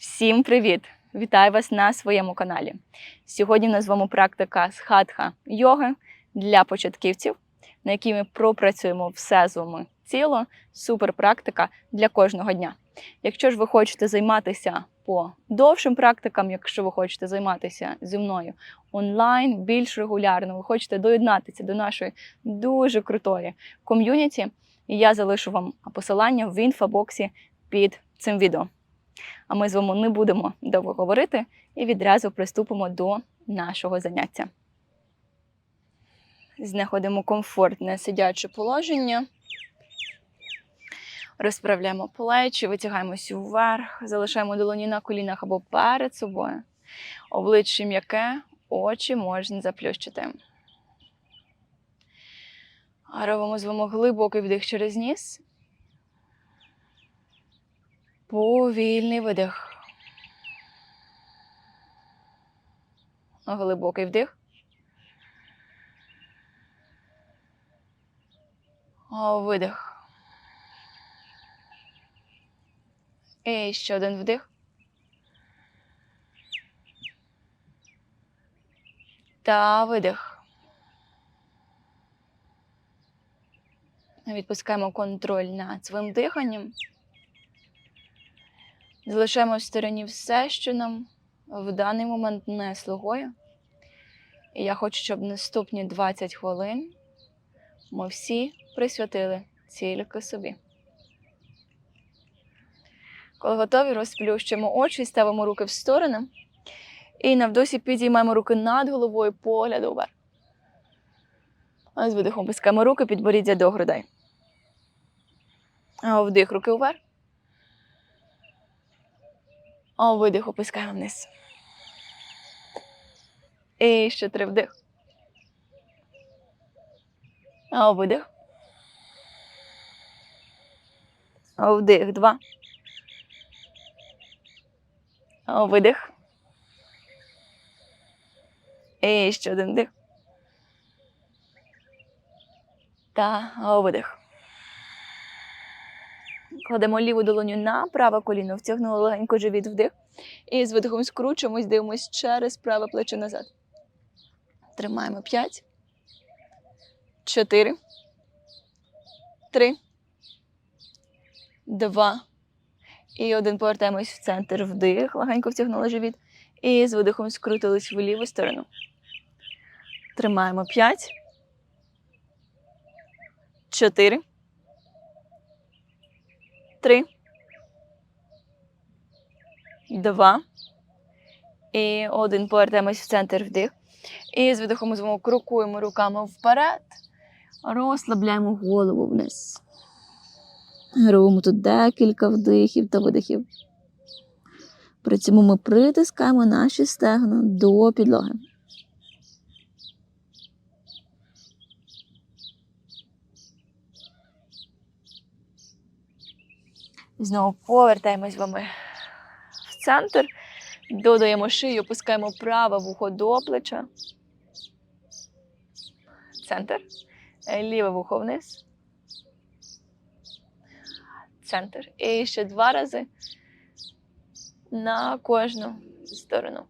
Всім привіт! Вітаю вас на своєму каналі. Сьогодні в нас з вами практика з хатха йоги для початківців, на якій ми пропрацюємо все з вами тіло. Супер практика для кожного дня. Якщо ж ви хочете займатися по довшим практикам, якщо ви хочете займатися зі мною онлайн більш регулярно, ви хочете доєднатися до нашої дуже крутої ком'юніті, я залишу вам посилання в інфобоксі під цим відео. А ми з вами не будемо довго говорити і відразу приступимо до нашого заняття. Знаходимо комфортне сидяче положення. Розправляємо плечі, витягаємося вверх, залишаємо долоні на колінах або перед собою. Обличчя м'яке, очі можна заплющити. Робимо з вами глибокий вдих через ніс. Повільний видих. Глибокий вдих. Видих. І ще один вдих. Та видих. Відпускаємо контроль над своїм диханням. Залишаємо в стороні все, що нам в даний момент не слугує. І я хочу, щоб наступні 20 хвилин ми всі присвятили тільки собі. Коли готові, розплющуємо очі, ставимо руки в сторони. І на вдосі підіймаємо руки над головою, погляд уверх. А з видихом пускаємо руки, підборіддя до грудей. Вдих руки вверх. А видих опускаємо вниз. І ще три вдих. А видих. А вдих. Два. А видих. І ще один вдих. Та видих. Кладемо ліву долоню на праве коліно, втягнули легенько живіт вдих. І з видихом скручуємось, дивимось через праве плече назад. Тримаємо 5, 4, 3, 2 і один. Повертаємось в центр вдих, легенько втягнули живіт. І з видихом скрутились в ліву сторону. Тримаємо 5, 4, Три. Два. І один. Повертаємось в центр вдих. І з видихом з вами крокуємо руками вперед. Розслабляємо голову вниз. Робимо тут декілька вдихів та видихів. При цьому ми притискаємо наші стегна до підлоги. Знову повертаємось вами в центр, додаємо шию, опускаємо праве вухо до плеча. Центр. Ліве вухо вниз. Центр. І ще два рази на кожну сторону.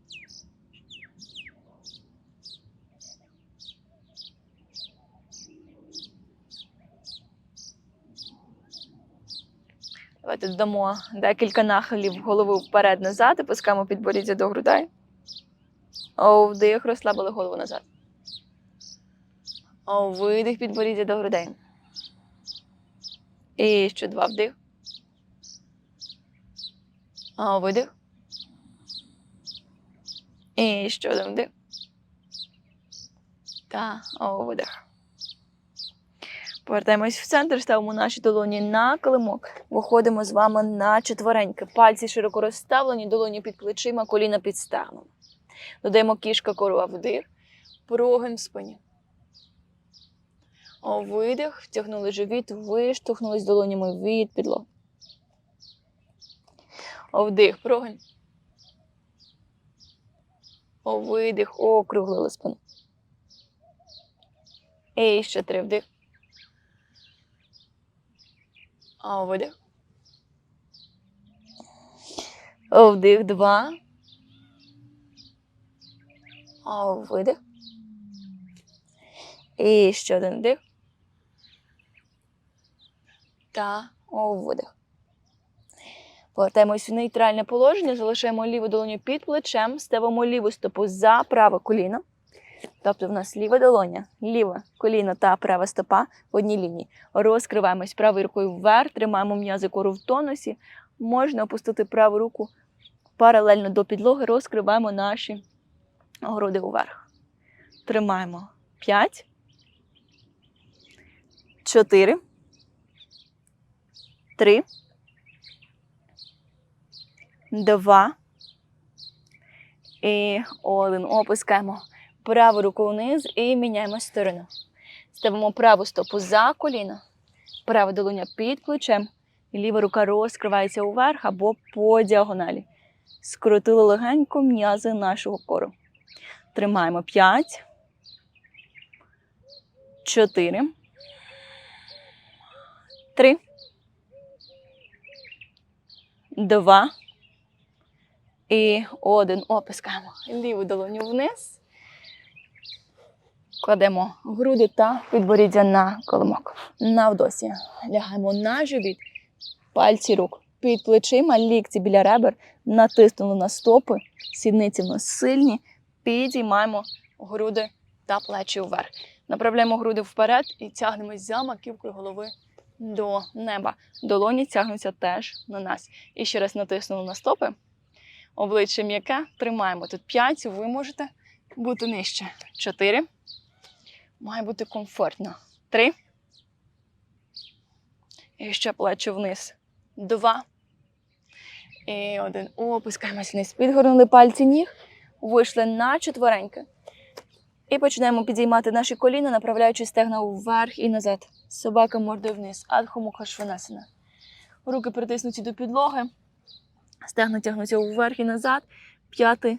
Давайте додамо декілька нахилів голови вперед-назад, опускаємо підборіддя до грудей. Вдих, розслабили голову назад. Видих, підборіддя до грудей. І ще два вдих. Видих. І ще один вдих. Та видих. Повертаємось в центр, ставимо наші долоні на килимок. Виходимо з вами на четвереньки. Пальці широко розставлені, долоні під плечима, коліна під стегном. Додаємо кішка корова вдих, прогин в спині. Видих, втягнули живіт, виштовхнулись долонями від підлоги. Вдих, прогин. Видих, округлили спину. І ще три вдих. А видих. Вдих, два. А, Видих. І ще один вдих. Та видих. Повертаємось в нейтральне положення, залишаємо ліву долоню під плечем, ставимо ліву стопу за праве коліно. Тобто в нас ліва долоня, ліве коліно та права стопа в одній лінії. Розкриваємось правою рукою вверх, тримаємо м'язи кору в тонусі. Можна опустити праву руку паралельно до підлоги, розкриваємо наші груди вверх. Тримаємо 5, 4, 3, 2 і один. Опускаємо праву руку вниз і міняємо сторону. Ставимо праву стопу за коліно, права долоня під плечем, і ліва рука розкривається уверх або по діагоналі. Скрутили легенько м'язи нашого кору. Тримаємо 5, 4, 3, 2 і один. Опускаємо ліву долоню вниз. Кладемо груди та підборіддя на коломок. Навдосі лягаємо на живіт, пальці рук під плечима, лікті біля ребер, натиснули на стопи, сідниці в нас сильні, підіймаємо груди та плечі вверх. Направляємо груди вперед і тягнемось за маківкою голови до неба. Долоні тягнуться теж на нас. І ще раз натиснули на стопи. Обличчя м'яке. Тримаємо тут 5. Ви можете бути нижче. 4. Має бути комфортно. 3. І ще плечі вниз. 2. І один. Опускаємось вниз. Підгорнули пальці ніг. Вийшли на четвереньки. І починаємо підіймати наші коліна, направляючи стегна вверх і назад. Собака мордою вниз. Адхомуха шванасана. Руки притиснуті до підлоги. Стегна тягнуться вверх і назад. П'яти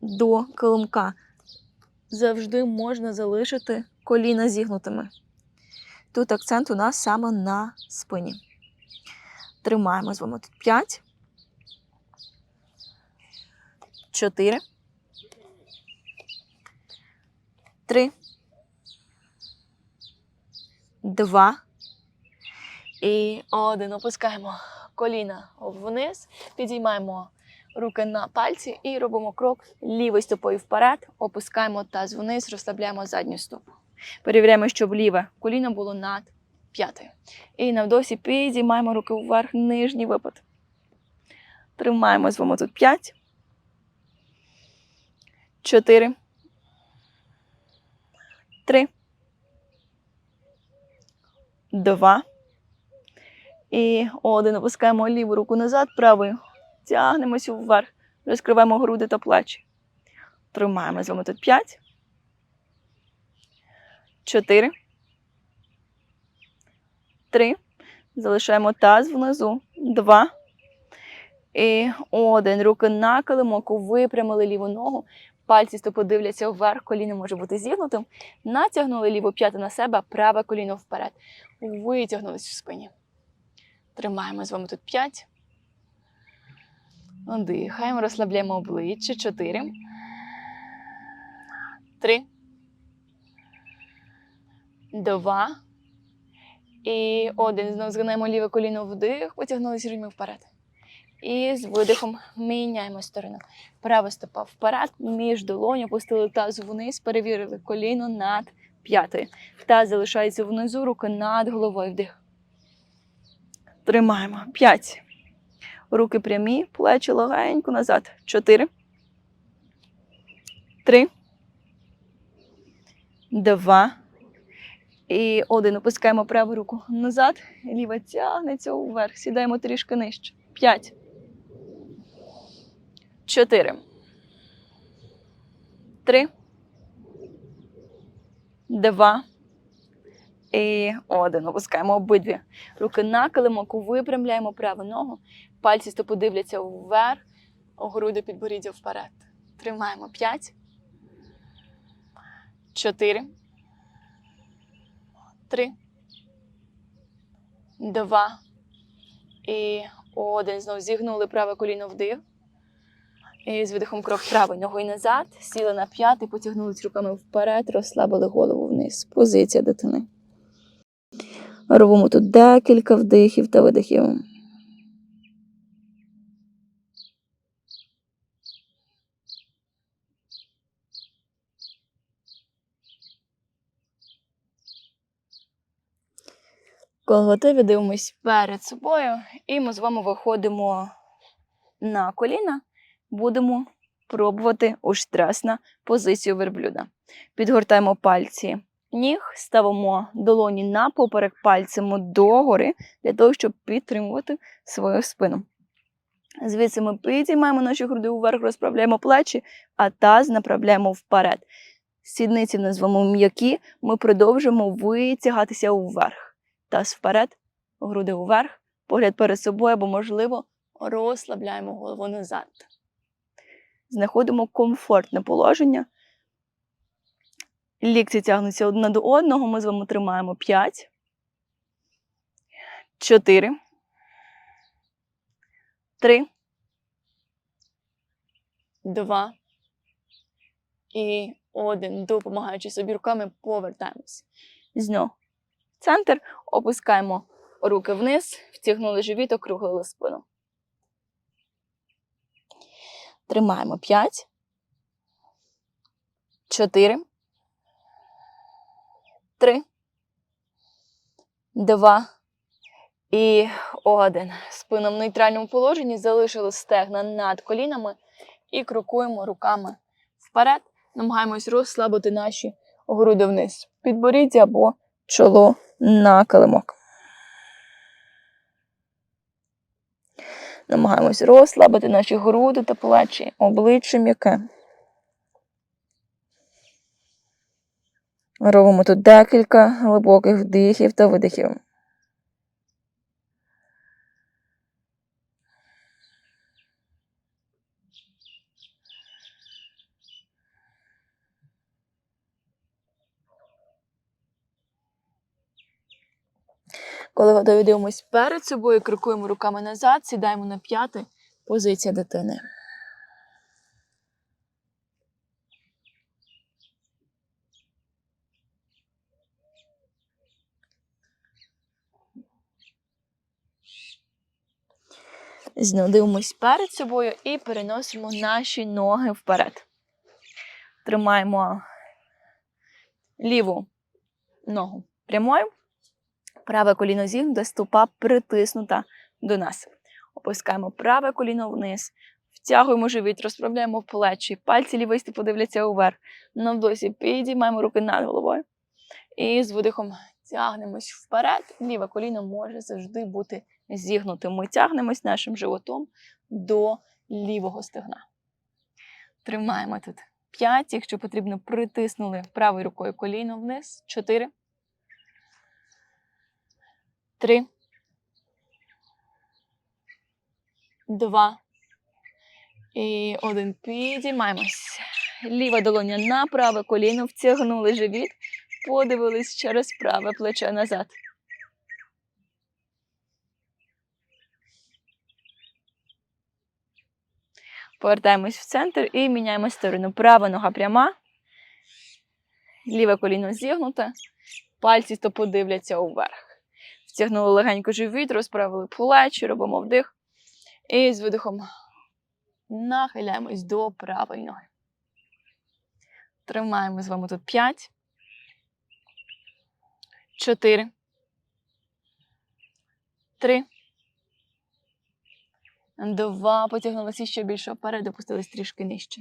до килимка. Завжди можна залишити коліна зігнутими. Тут акцент у нас саме на спині. Тримаємо з вами тут 5. 4. 3. 2. І один. Опускаємо коліна вниз, підіймаємо руки на пальці і робимо крок лівою стопою вперед, опускаємо таз вниз, розслабляємо задню стопу. Перевіряємо, щоб ліве коліно було над п'ятою. І навдосі підіймаємо руки вверх, нижній випад. Тримаємо з вами тут 5, 4, 3, 2, і один. Опускаємо ліву руку назад, правою. Тягнемося вверх. Розкриваємо груди та плечі. Тримаємо з вами тут 5. 4. 3. Залишаємо таз внизу. 2. І один. Руки на килимоку. Випрямили ліву ногу. Пальці стопи дивляться вверх, коліно може бути зігнутим. Натягнули ліву п'яту на себе, праве коліно вперед. Витягнулись в спині. Тримаємо з вами тут 5. Дихаємо, розслабляємо обличчя. 4. 3. 2. І один. Знову згинаємо ліве коліно вдих, потягнулися рівно вперед. І з видихом міняємо сторону. Права стопа вперед, між долоню, опустили таз вниз, перевірили коліно над п'ятою. Таз залишається внизу, руки над головою. Вдих. Тримаємо. П'ять. Руки прямі, плечі легенько назад. Чотири. Три. Два. І один. Опускаємо праву руку назад. Ліва тягнеться вверх. Сідаємо трішки нижче. П'ять. Чотири. Три. Два. І один. Опускаємо обидві руки на килимок, випрямляємо праву ногу. Пальці стопу дивляться вверх, груди підборіддя вперед. Тримаємо 5, 4, 3, 2 і Один. Знову зігнули праве коліно вдих. І з видихом крок правою ногою назад. Сіли на п'яти, потягнулись руками вперед, розслабили голову вниз. Позиція дитини. Робимо тут декілька вдихів та видихів. Коли дивимось перед собою, і ми з вами виходимо на коліна. Будемо пробувати уштрасна позицію верблюда. Підгортаємо пальці ніг, ставимо долоні на поперек пальцями догори для того, щоб підтримувати свою спину. Звідси ми підіймаємо наші груди вверх, розправляємо плечі, а таз направляємо вперед. Сідниці вами м'які, ми продовжуємо витягатися вверх. Таз вперед, груди вверх, погляд перед собою або, можливо, розслабляємо голову назад. Знаходимо комфортне положення. Лікці тягнуться одне до одного. Ми з вами тримаємо 5, 4, 3, 2 і 1. Допомагаючи собі руками, повертаємось. Знов центр, опускаємо руки вниз, втягнули живіт, округлили спину. Тримаємо 5, 4, 3, 2 і 1. Спина в нейтральному положенні, залишили стегна над колінами і крокуємо руками вперед. Намагаємось розслабити наші груди вниз. Підборіддя або чоло на килимок. Намагаємось розслабити наші груди та плечі, обличчя м'яке. Робимо тут декілька глибоких вдихів та видихів. Коли готові перед собою, крокуємо руками назад, сідаємо на п'яти. Позиція дитини. Знову перед собою і переносимо наші ноги вперед. Тримаємо ліву ногу прямою, праве коліно зігнуте, стопа притиснута до нас. Опускаємо праве коліно вниз, втягуємо живіт, розправляємо плечі, пальці лівисті подивляться уверх. На вдосі підіймаємо руки над головою. І з видихом тягнемось вперед. Ліве коліно може завжди бути зігнутим. Ми тягнемось нашим животом до лівого стегна. Тримаємо тут 5, якщо потрібно, притиснули правою рукою коліно вниз. 4. 3. 2. І один. Підіймаємось. Ліва долоня на праве коліно, втягнули живіт, подивились через праве плече назад. Повертаємось в центр і міняємо сторону. Права нога пряма, ліве коліно зігнуте, пальці стопу дивляться вверх. Втягнули легенько живіт, розправили плечі, робимо вдих. І з видихом нахиляємось до правої ноги. Тримаємо з вами тут 5, 4, 3, Два. Потягнулися ще більше вперед, опустились трішки нижче.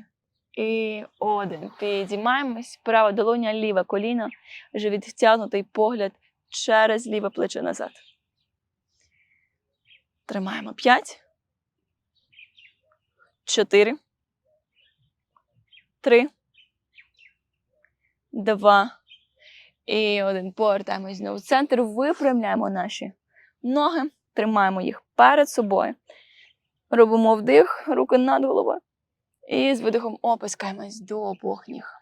І один. Підіймаємось. Права долоня, ліве коліно. Живіт втягнутий погляд через ліве плече назад. Тримаємо. П'ять. Чотири. Три. Два. І один. Повертаємось знову в центр. Випрямляємо наші ноги. Тримаємо їх перед собою. Робимо вдих, руки над головою. І з видихом опускаємось до обох ніг.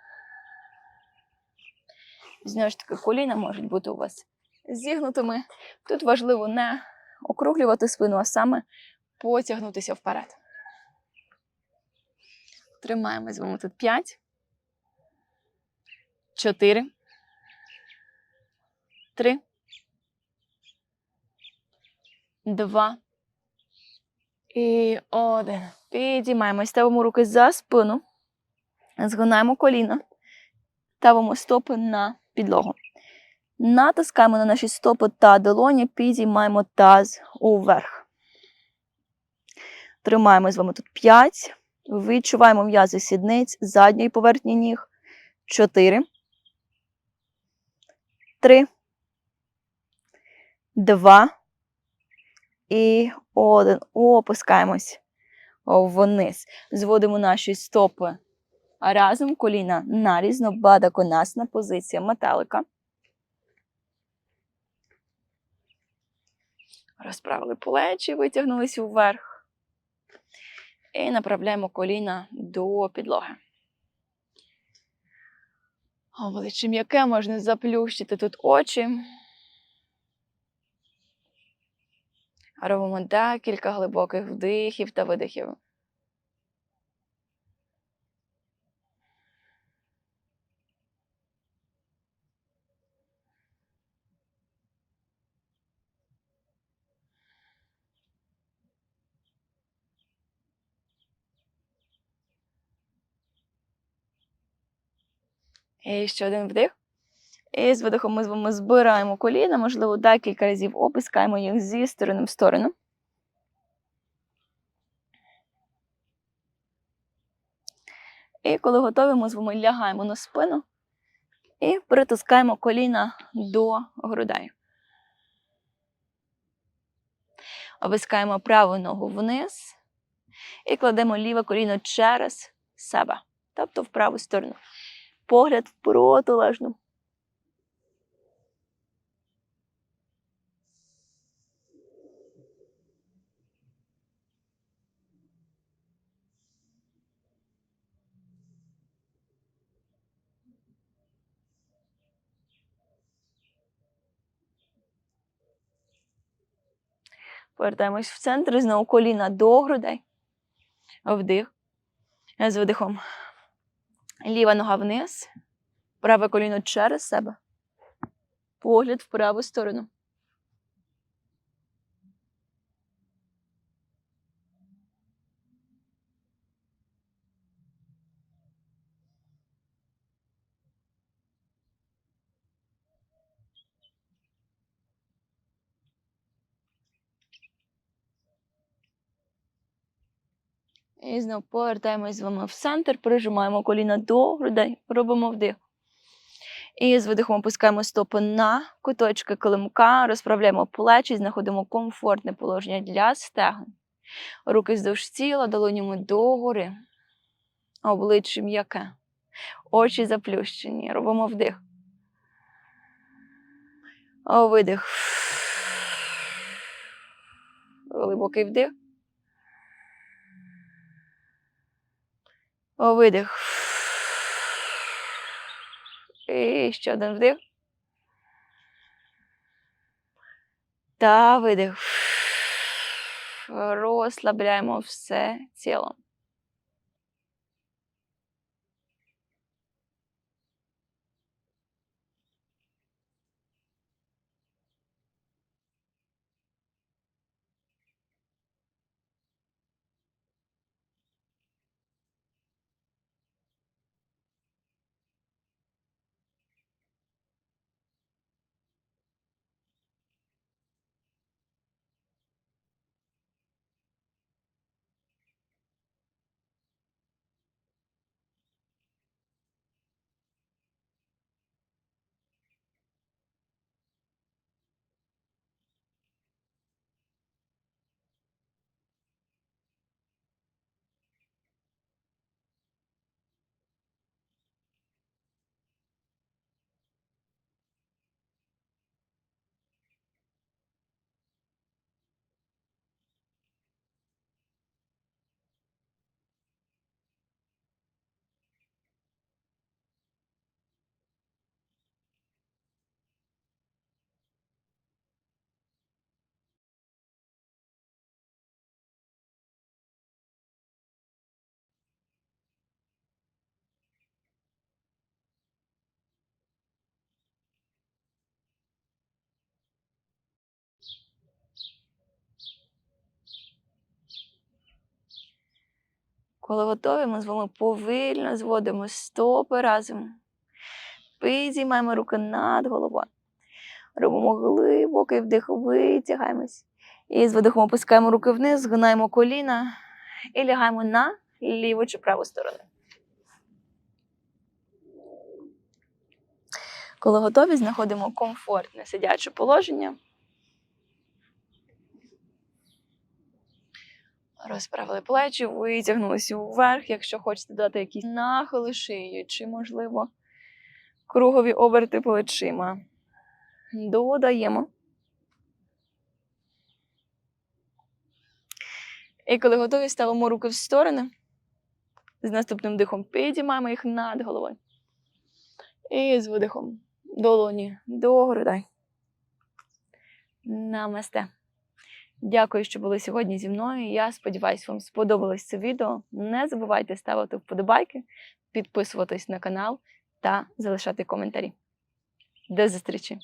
Знову ж таки, коліна можуть бути у вас зігнутими. Тут важливо не округлювати спину, а саме потягнутися вперед. Тримаємо з вами тут 5, 4, 3, 2 і 1. Підіймаємо, ставимо руки за спину, згинаємо коліна, ставимо стопи на підлогу. Натискаємо на наші стопи та долоні, підіймаємо таз уверх. Тримаємо з вами тут 5. Відчуваємо м'язи сідниць, задньої поверхні ніг. 4. 3. 2. І 1. Опускаємось вниз. Зводимо наші стопи разом, коліна нарізно, бада конасна, позиція метелика. Розправили плечі, витягнулись вверх. І направляємо коліна до підлоги. Обличчя м'яке, можна заплющити тут очі. Робимо декілька глибоких вдихів та видихів. І ще один вдих. І з видихом ми збираємо коліна, можливо, декілька разів опускаємо їх зі сторони в сторону. І коли готові, ми з вами лягаємо на спину і притискаємо коліна до грудей. Опускаємо праву ногу вниз і кладемо ліве коліно через себе, тобто в праву сторону. Погляд в протилежну. Повертаємось в центр, знову коліна до грудей. Вдих. З видихом. Ліва нога вниз. Праве коліно через себе. Погляд в праву сторону. І знову повертаємось з вами в центр, прижимаємо коліна до грудей, робимо вдих. І з видихом опускаємо стопи на куточки килимка, розправляємо плечі, знаходимо комфортне положення для стегон. Руки здовж тіла, долонями догори. Обличчя м'яке. Очі заплющені. Робимо вдих. Видих. Глибокий вдих. Видих. І ще один вдих. Та видих. Розслабляємо все тіло. Коли готові, ми з вами повільно зводимо стопи разом. Підіймаємо руки над головою. Робимо глибокий вдих, витягаємось. І з видихом опускаємо руки вниз, згинаємо коліна і лягаємо на ліву чи праву сторону. Коли готові, знаходимо комфортне сидяче положення. Розправили плечі, витягнулися вверх. Якщо хочете дати якісь нахили шиї, чи, можливо, кругові оберти плечима. Додаємо. І коли готові, ставимо руки в сторони. З наступним дихом підіймаємо їх над головою. І з видихом долоні до грудей. Намасте. Дякую, що були сьогодні зі мною. Я сподіваюся, вам сподобалось це відео. Не забувайте ставити вподобайки, підписуватись на канал та залишати коментарі. До зустрічі!